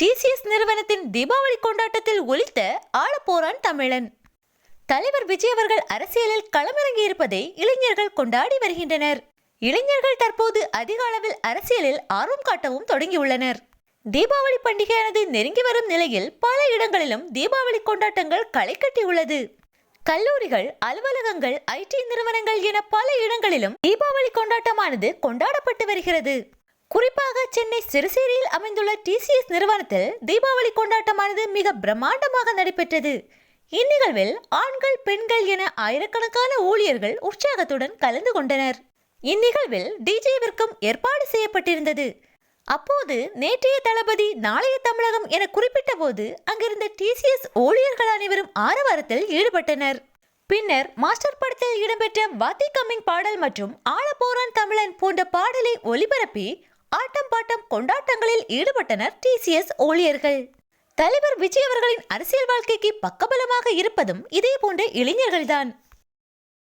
TCS நிறுவனத்தின் தீபாவளி கொண்டாட்டத்தில் ஒலித்த ஆளப்போரான் தமிழன். தலைவர் விஜய் அவர்கள் அரசியலில் களமிறங்கி இருப்பதை இளைஞர்கள் கொண்டாடி வருகின்றனர். இளைஞர்கள் தற்போது அதிக அளவில் அரசியலில் ஆர்வம் காட்டவும் தொடங்கியுள்ளனர். தீபாவளி பண்டிகையானது நெருங்கி வரும் நிலையில் பல இடங்களிலும் தீபாவளி கொண்டாட்டங்கள் களை கட்டியுள்ளது. கல்லூரிகள் அலுவலகங்கள் ஐடி நிறுவனங்கள் என பல இடங்களிலும் தீபாவளி கொண்டாட்டமானது கொண்டாடப்பட்டு வருகிறது. குறிப்பாக சென்னை சிறுசேரியில் அமைந்துள்ள டிசிஎஸ் நிறுவனத்தில் தீபாவளி கொண்டாட்டமானது மிக பிரம்மாண்டமாக நடைபெற்றது. இந்நிகழ்வில் ஆண்கள் பெண்கள் என ஆயிரக்கணக்கான ஊழியர்கள் உற்சாகத்துடன் கலந்து கொண்டனர். இந்நிகழ்வில் டிஜேவிற்கும் ஏற்பாடு செய்யப்பட்டிருந்தது. அப்போது நேற்றைய தளபதி நாளைய தமிழகம் என குறிப்பிட்ட போது அங்கிருந்த டிசிஎஸ் ஊழியர்கள் அனைவரும் ஆரவாரத்தில் ஈடுபட்டனர். பின்னர் மாஸ்டர் படத்தில் இடம்பெற்ற வாத்தி கம்மிங் பாடல் மற்றும் ஆளப்போரான் தமிழன் போன்ற பாடலை ஒலிபரப்பி ஆட்டம் பாட்டம் கொண்டாட்டங்களில் ஈடுபட்டனர் டிசிஎஸ் ஊழியர்கள். தலைவர் விஜய் அவர்களின் அரசியல் வாழ்க்கைக்கு பக்கபலமாக இருப்பதும் இதே போன்ற இளைஞர்கள்தான்.